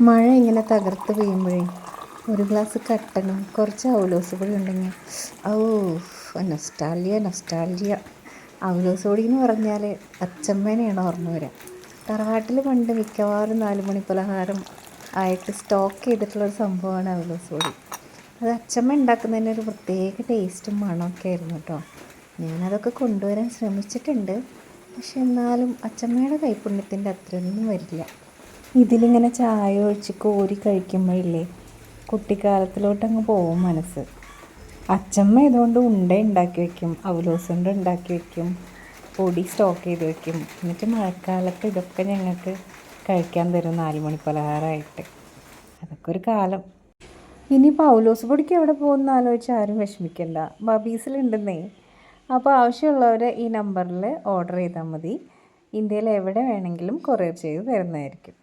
മഴ ഇങ്ങനെ തകർത്ത് പെയ്യുമ്പോഴേ ഒരു ഗ്ലാസ് കട്ടനും കുറച്ച് അവലോസ് പൊടി ഉണ്ടെങ്കിൽ ഓ നൊസ്റ്റാലിയ നൊസ്റ്റാലിയ അവലോസ് പൊടി എന്ന് പറഞ്ഞാൽ അച്ചമ്മേനെയാണ് ഓർമ്മ വരിക തറവാട്ടിൽ പണ്ട് മിക്കവാറും നാല് മണി പലഹാരം ആയിട്ട് സ്റ്റോക്ക് ചെയ്തിട്ടുള്ളൊരു സംഭവമാണ് അവലോസ് പൊടി അത് അച്ചമ്മ ഉണ്ടാക്കുന്നതിന് ഒരു പ്രത്യേക ടേസ്റ്റും മണമൊക്കെ ആയിരുന്നു കേട്ടോ. ഞാനതൊക്കെ കൊണ്ടുവരാൻ ശ്രമിച്ചിട്ടുണ്ട്. പക്ഷെ എന്നാലും അച്ചമ്മയുടെ കൈപ്പുണ്യത്തിന്റെ അത്രയൊന്നും വരില്ല. ഇതിലിങ്ങനെ ചായ ഒഴിച്ച് കോരി കഴിക്കുമ്പോഴില്ലേ കുട്ടിക്കാലത്തിലോട്ടങ്ങ് പോവും മനസ്സ്. അച്ചമ്മ ഇതുകൊണ്ട് ഉണ്ട ഉണ്ടാക്കി വെക്കും അവലോസ് കൊണ്ട് ഉണ്ടാക്കി വെക്കും പൊടി സ്റ്റോക്ക് ചെയ്ത് വെക്കും. എന്നിട്ട് മഴക്കാലത്ത് ഇതൊക്കെ ഞങ്ങൾക്ക് കഴിക്കാൻ തരും നാലുമണി പലഹാരമായിട്ട് അതൊക്കെ ഒരു കാലം. ഇനി പൗലോസ് പൊടിക്ക് എവിടെ പോകുന്ന ആലോചിച്ച് ആരും വിഷമിക്കണ്ട. ബബീസിലുണ്ടെന്നേ. അപ്പോൾ ആവശ്യമുള്ളവർ ഈ നമ്പറിൽ ഓർഡർ ചെയ്താൽ മതി. ഇന്ത്യയിൽ എവിടെ വേണമെങ്കിലും കൊറിയർ ചെയ്ത് തരുന്നതായിരിക്കും.